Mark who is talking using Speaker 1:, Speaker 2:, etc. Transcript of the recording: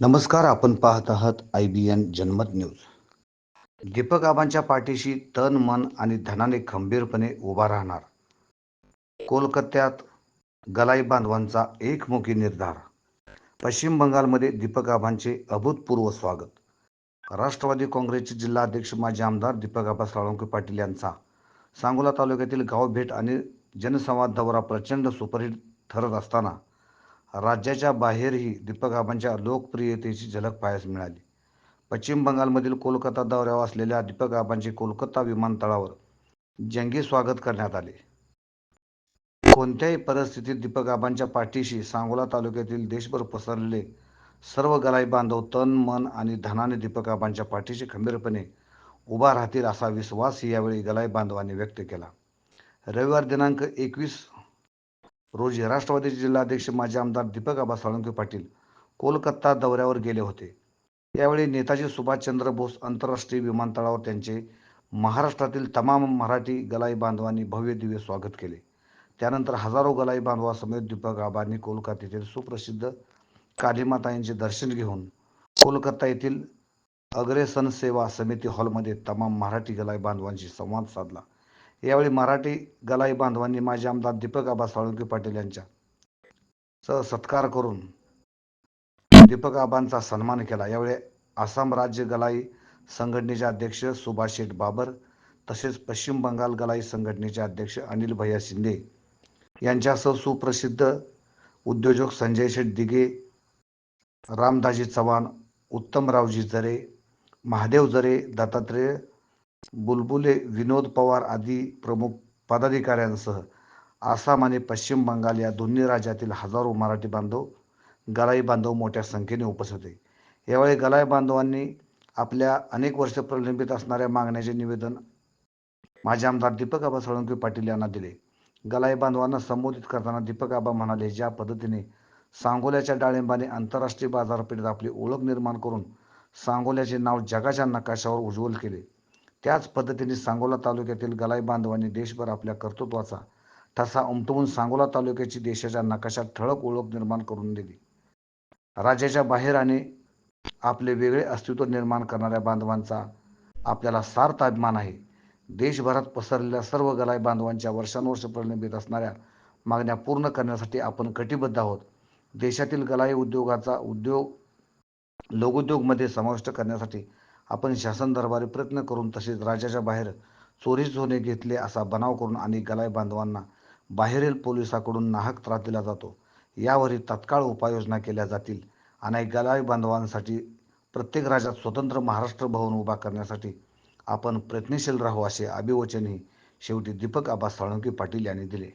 Speaker 1: नमस्कार आपण पाहत आहात I B N Janmat news. Deepak आबांच्या पाठीशी तन मन आणि धनाने खंबीरपणे उभा राहणार. कोलकात्यात गलाई बांधवांचा एकमुखी निर्धार. पश्चिम बंगालमध्ये दीपक आबांचे अभूतपूर्व स्वागत. राष्ट्रवादी काँग्रेसचे जिल्हाध्यक्ष माजी आमदार दीपक आबा साळुंके पाटील यांचा. सांगोला तालुक्यातील गाव भेट आणि जनसंवाद दौरा प्रचंड सुपरहिट ठरत असताना राज्याच्या बाहेरही दीपक आबांच्या लोकप्रियतेची झलक पाहायस मिळाली. पश्चिम बंगालमधील कोलकाता दौऱ्यावर असलेल्या दीपक आबांचे कोलकाता विमानतळावर जंगी स्वागत करण्यात आले. कोणत्याही परिस्थितीत दीपक आबांच्या पाठीशी सांगोला तालुक्यातील देशभर पसरलेले सर्व गलाई बांधव तन मन आणि धनाने दीपक आबांच्या पाठीशी खंबीरपणे उभा राहतील असा विश्वास यावेळी गलाई बांधवांनी व्यक्त केला. रविवार दिनांक एकवीस रोजी राष्ट्रवादीचे जिल्हाध्यक्ष माजी आमदार दीपक आबा साळुंके पाटील कोलकाता दौऱ्यावर गेले होते. यावेळी नेताजी सुभाषचंद्र बोस आंतरराष्ट्रीय विमानतळावर त्यांचे महाराष्ट्रातील तमाम मराठी गलाई बांधवांनी भव्य दिव्य स्वागत केले. त्यानंतर हजारो गलाई बांधवासमेत दीपक आबांनी कोलकात्यातील सुप्रसिद्ध कालीमाता यांचे दर्शन घेऊन कोलकाता येथील अग्रेसन सेवा समिती हॉलमध्ये तमाम मराठी गलाई बांधवांशी संवाद साधला. यावेळी मराठी गलाई बांधवांनी माजी आमदार दीपक आबा साळुंके पाटील यांच्या सह सत्कार करून दीपक आबांचा सन्मान केला. यावेळी आसाम राज्य गलाई संघटनेचे अध्यक्ष सुभाष शेठ बाबर तसेच पश्चिम बंगाल गलाई संघटनेचे अध्यक्ष अनिल भैया शिंदे यांच्यासह सुप्रसिद्ध उद्योजक संजय शेठ दिघे रामदाजी चव्हाण उत्तमरावजी जरे महादेव जरे दत्तात्रेय बुलबुले विनोद पवार आदी प्रमुख पदाधिकाऱ्यांसह आसाम आणि पश्चिम बंगाल या दोन्ही राज्यातील हजारो मराठी बांधव गलाई बांधव मोठ्या संख्येने उपस्थित होते यावेळी गलाई बांधवांनी आपल्या अनेक वर्ष प्रलंबित असणाऱ्या मागण्याचे निवेदन माजी आमदार दीपक आबा साळुंके पाटील यांना दिले. गलाई बांधवांना संबोधित करताना दीपक आबा म्हणाले ज्या पद्धतीने सांगोल्याच्या डाळिंबाने आंतरराष्ट्रीय बाजारपेठेत आपली ओळख निर्माण करून सांगोल्याचे नाव जगाच्या नकाशावर उज्ज्वल केले त्याच पद्धतीने सांगोला तालुक्यातील गलाई बांधवांनी देशभर आपल्या कर्तृत्वाचा ठसा उमटवून सांगोला तालुक्याची देशाच्या नकाशात ठळक ओळख निर्माण करून दिली. राज्याच्या बाहेर आणि आपले वेगळे अस्तित्व निर्माण करणाऱ्या बांधवांचा आपल्याला सार्थ अभिमान आहे. देशभरात पसरलेल्या सर्व गलाई बांधवांच्या वर्षानुवर्ष प्रलंबित असणाऱ्या मागण्या पूर्ण करण्यासाठी आपण कटिबद्ध आहोत. देशातील गलाई उद्योगाचा उद्योग लघुउद्योगमध्ये समाविष्ट करण्यासाठी आपण शासन दरबारी प्रयत्न करून तसेच राज्याच्या बाहेर चोरी सोने घेतले असा बनाव करून आणि गलाय बांधवांना बाहेरील पोलिसाकडून नाहक त्रास दिला जातो. यावरही तत्काळ उपाययोजना केल्या जातील. आणि गलाय बांधवांसाठी प्रत्येक राज्यात स्वतंत्र महाराष्ट्र भवन उभा करण्यासाठी आपण प्रयत्नशील राहू असे अभिवचनही शेवटी दीपक आबा साळुंके पाटील यांनी दिले.